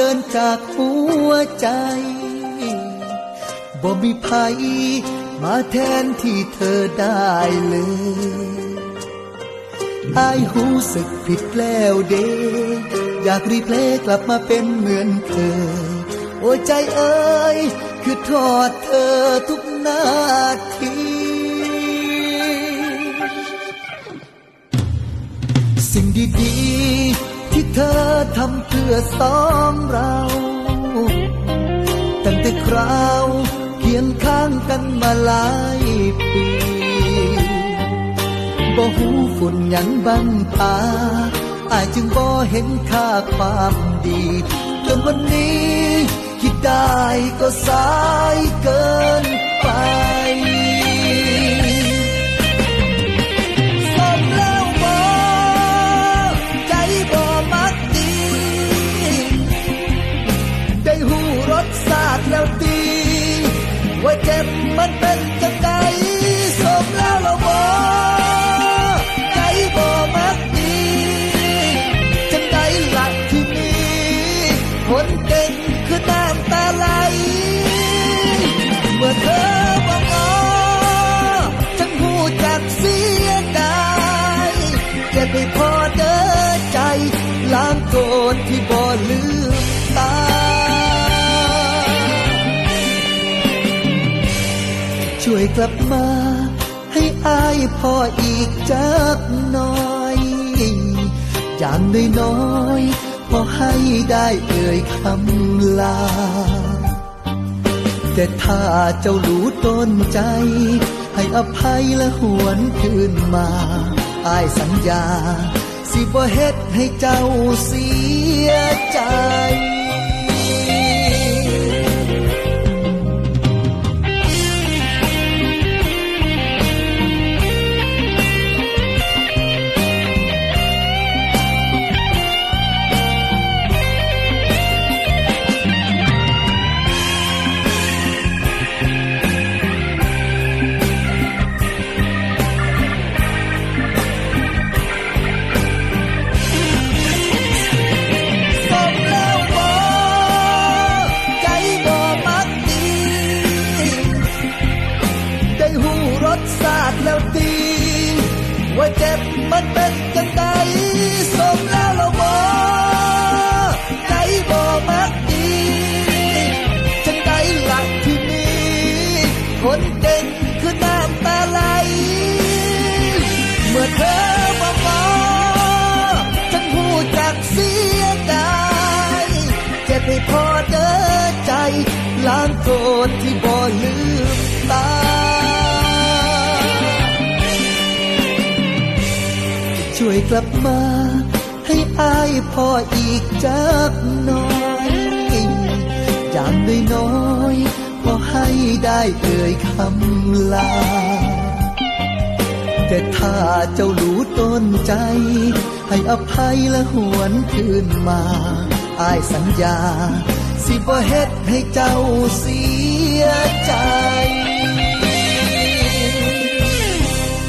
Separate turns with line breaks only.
เดิ
นจา
ก
หัวใจ บ่มีภัยมาแทนที่เธอได้เลยอายหูสึกผิดแล้วเด อยากรีเพลย์กลับมาเป็นเหมือนเคยโอ้ใจเอ้ย คือทอดเธอทุกนาทีสิ่งดีดี ธอทำเพื่อสองเราตั้งแต่คราวเคียงข้างกันมาหลายปีบ่หูฝุ่นยังบังตาอายจึงบ่เห็นค่าความดี จนวันนี้คิดได้ก็สาย สชาติแล้วดีว่าเจ็บมันเป็นจังไดสมแล้วละบ่ใจบ่มักดีจังไดละที่นี้คนเก่งคือน้ำตาไหลเมื่อเธอบอกอฉันหูจักเสียดายเจ็บไปพอเด้อใจล้างโกรธที่บ่ วยกลับมา ให้อายพออีกจักหน่อย อย่างน้อยๆพอให้ได้เอ่ยคำลา แต่ถ้าเจ้ารู้ต้นใจ ให้อภัยและหวนคืนมาอายสัญญา สิบ่เฮ็ดให้เจ้าเสียใจ หูรสชาติแล้วดีว่าเจ็บมันเป็นจังไดสมแล้วละบ่ใจบ่มักดีจังไดหละที่นี้คนเก่งคือน้ำตาไหลเมื่อเธอบอกว่าฉันหูจักเสียดายเจ็บให้พอเด้อใจล้างโกรธที่บ่ลืมตา ช่วยกลับมา ให้อายพออีกจักหน่อยอย่างน้อยๆพอให้ได้เอ่ยคำลา แต่ถ้าเจ้ารู้ต้นใจ ให้อภัยและหวนคืนมาอายสัญญา สิบ่เฮ็ดให้เจ้าเสียใจ